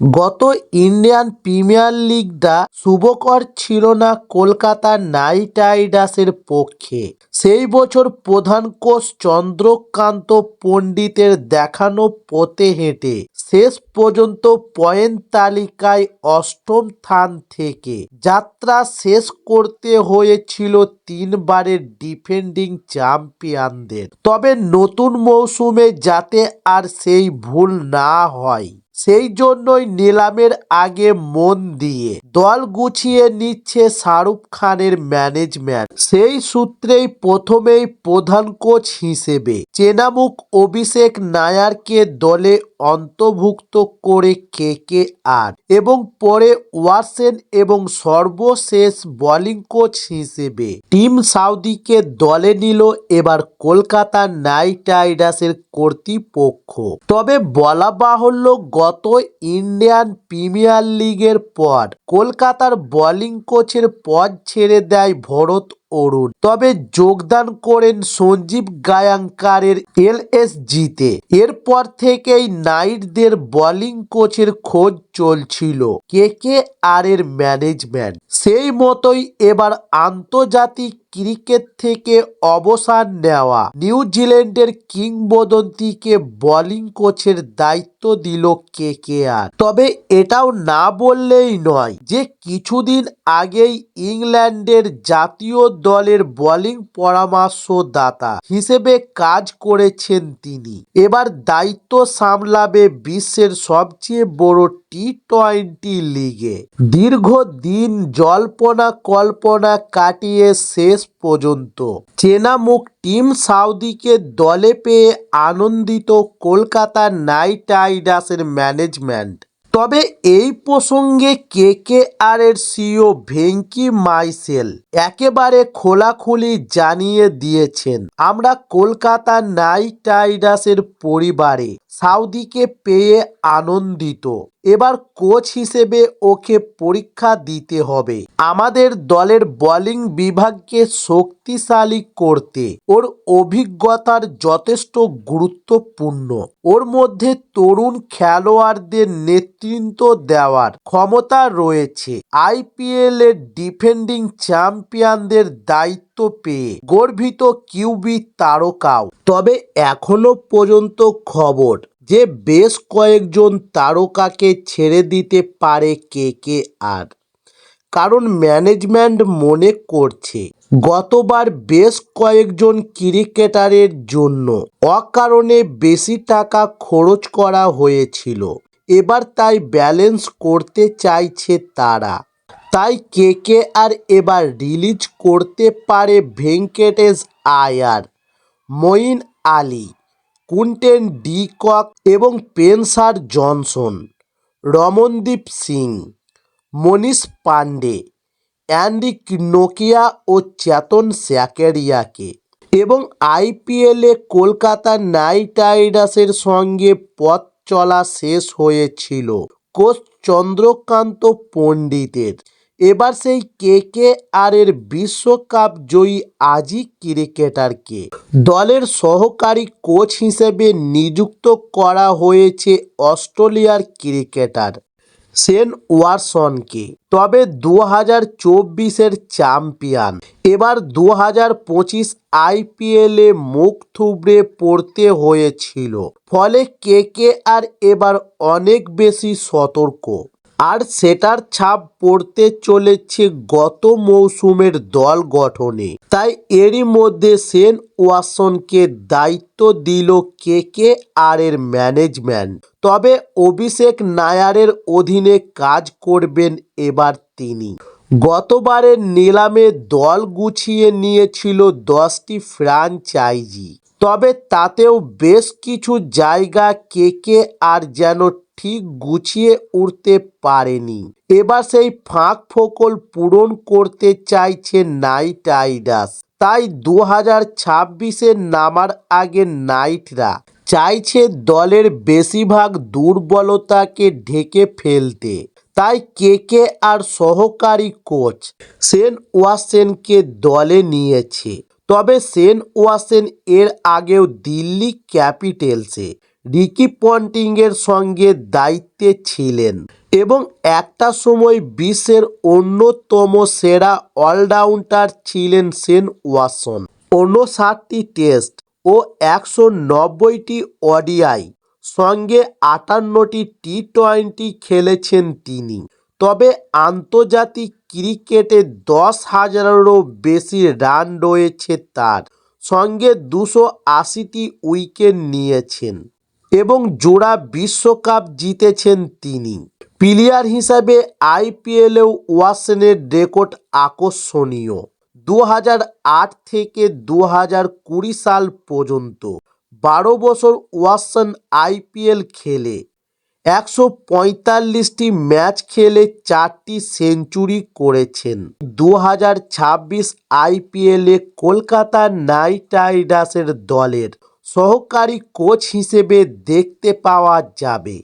গত Indian premier লিগটা শুভকর ছিল না কলকাতা নাইট রাইডার্সের পক্ষে। সেই বছর প্রধান কোচ চন্দ্রকান্ত পণ্ডিতের দেখানো পথে হেঁটে শেষ পর্যন্ত পয়েন্ট তালিকায় অষ্টম স্থান থেকে যাত্রা শেষ করতে হয়েছিল তিনবারের ডিফেন্ডিং চ্যাম্পিয়নদের। তবে নতুন মৌসুমে যাতে আর সেই ভুল না হয়। সেই জন্যই নিলামের আগে মন দিয়ে দল গুছিয়ে নিচ্ছে শাহরুখ খানের ম্যানেজমেন্ট। সেই সূত্রেই প্রথমেই প্রধান কোচ হিসেবে চেনামুখ অভিষেক নায়ারকে দলে অন্তর্ভুক্ত করে কে কে আর এবং পরে ওয়াসেন এবং সর্বশেষ বোলিং কোচ হিসেবে টিম সাউদিকে দলে নিল এবার কলকাতা নাইট রাইডার্সের কর্তৃপক্ষ। তবে বলা বাহুল্য গত ইন্ডিয়ান প্রিমিয়ার লিগের পর কলকাতার বোলিং কোচের পদ ছেড়ে দেয় ভরত অরুণ। তবে যোগদান করেন সঞ্জীব গায়াঙ্কারের এল এস জিতে এরপর থেকেই নাইটদের বোলিং কোচের খোঁজ চলছিল কে কে আর এর ম্যানেজমেন্ট। সেই মতোই এবার আন্তর্জাতিক ক্রিকেট থেকে অবসর নেওয়া নিউজিল্যান্ডের কিংবদন্তিকে বোলিং কোচের দায়িত্ব দিল কে কে আর তবে এটাও না বললেই নয় যে কিছুদিন আগেই ইংল্যান্ডের জাতীয় দলের বোলিং পরামর্শদাতা হিসেবে কাজ করেছেন তিনি। এবার দায়িত্ব সামলাবে বিশ্বের সবচেয়ে বড় টি টোয়েন্টি লিগে। দীর্ঘ দিন জল্পনা কল্পনা কাটিয়ে শেষ পর্যন্ত চেনা মুখ টিম সাউদিকে দলে পেয়ে আনন্দিত কলকাতা নাইট রাইডার্সের ম্যানেজমেন্ট তবে এই প্রসঙ্গে কে কে আর এর সিও ভেঙ্কি মাইসেল একেবারে খোলাখুলি জানিয়ে দিয়েছেন, আমরা কলকাতা নাইট রাইডার্সের পরিবারে সাউদিকে পেয়ে আনন্দিত। এবার কোচ হিসেবে ওকে পরীক্ষা দিতে হবে। আমাদের দলের বোলিং বিভাগকে শক্তিশালী করতে ওর অভিজ্ঞতার যথেষ্ট গুরুত্বপূর্ণ। ওর মধ্যে তরুণ খেলোয়াড়দের নেতৃত্ব দেওয়ার ক্ষমতা রয়েছে। আইপিএল এর ডিফেন্ডিং চ্যাম্পিয়নদের দায়িত্ব পেয়ে গর্বিত কিউবি তারকাও। তবে এখনও পর্যন্ত খবর যে বেশ কয়েকজন তারকাকে ছেড়ে দিতে পারে কে কে আর কারণ ম্যানেজমেন্ট মনে করছে, গতবার বেশ কয়েকজন ক্রিকেটারের জন্য অকারণে বেশি টাকা খরচ করা হয়েছিল। এবার তাই ব্যালেন্স করতে চাইছে তারা। তাই কে কে আর এবার রিলিজ করতে পারে ভেঙ্কটেশ আয়ার, মঈন আলী, কুন্টেন ডি কক এবং পেনসার জনসন, রমনদীপ সিং, মনীষ পাণ্ডে, অ্যান্ডি নোকিয়া ও চেতন স্যাকেরিয়াকে এবং আইপিএলে কলকাতা নাইট রাইডার্সের সঙ্গে পথ চলা শেষ হয়েছিল কোচ চন্দ্রকান্ত পণ্ডিতের। এবার সেই কে কে আর এর বিশ্বকাপ জয়ী আজি ক্রিকেটারকে। দলের সহকারী কোচ হিসেবে নিযুক্ত করা হয়েছে অস্ট্রেলিয়ার ক্রিকেটার সেন ওয়ারসনকে তবে দু হাজার চব্বিশের চ্যাম্পিয়ন। এবার দু হাজার পঁচিশ আইপিএলে মুখ থুবড়ে পড়তে হয়েছিল। ফলে কে কে আর এবার অনেক বেশি সতর্ক। আর সেটার ছাপ পড়তে চলেছে গত মৌসুমের দল গঠনে। তাই এরই মধ্যে সেন ওয়াসনকে দায়িত্ব দিল কে কে আর এর ম্যানেজমেন্ট। তবে অভিষেক নায়ারের অধীনে কাজ করবেন এবার তিনি। গতবারের নিলামে দল গুছিয়ে নিয়েছিল দশটি ফ্র্যাঞ্চাইজি। তবে তাতেও বেশ কিছু জায়গা কে কে আর যেন ঠিক গুছিয়ে উঠতে পারেনি। এবার সেই ফাঁক ফোকল পূরণ করতে চাইছে নাইট রাইডার্স। তাই দু হাজার ছাব্বিশে নামার আগে নাইটরা চাইছে দলের বেশিরভাগ দুর্বলতাকে ঢেকে ফেলতে। তাই কে কে আর সহকারী কোচ? সেন ওয়াসেনকে দলে নিয়েছে। তবে সেন ওয়াসেন এর আগেও দিল্লি ক্যাপিটালসে রিকি পন্টিংয়ের সঙ্গে দায়িত্বে ছিলেন এবং একটা সময় বিশ্বের অন্যতম সেরা অলরাউন্ডার ছিলেন শেন ওয়াটসন। ঊনষাটটি টেস্ট ও একশো নব্বইটি ওডিআই, সঙ্গে আটান্নটি টি টোয়েন্টি খেলেছেন তিনি। তবে আন্তর্জাতিক ক্রিকেটে দশ হাজারেরও বেশি রান রয়েছে তার, সঙ্গে দুশো আশিটি উইকেট নিয়েছেন। এবং জোড়া বিশ্বকাপ জিতেছেন তিনি। প্লেয়ার হিসাবে আইপিএলেও ওয়াটসনের রেকর্ড আকর্ষণীয়। দু হাজার আট থেকে দু হাজার কুড়ি সাল পর্যন্ত বারো বছর ওয়াসন আইপিএল খেলে, একশো পঁয়তাল্লিশটি ম্যাচ খেলে চারটি সেঞ্চুরি করেছেন। দু হাজার ছাব্বিশ আইপিএলে কলকাতা নাইট রাইডার্সের দলের সহকারী কোচ হিসেবে দেখতে পাওয়া যাবে।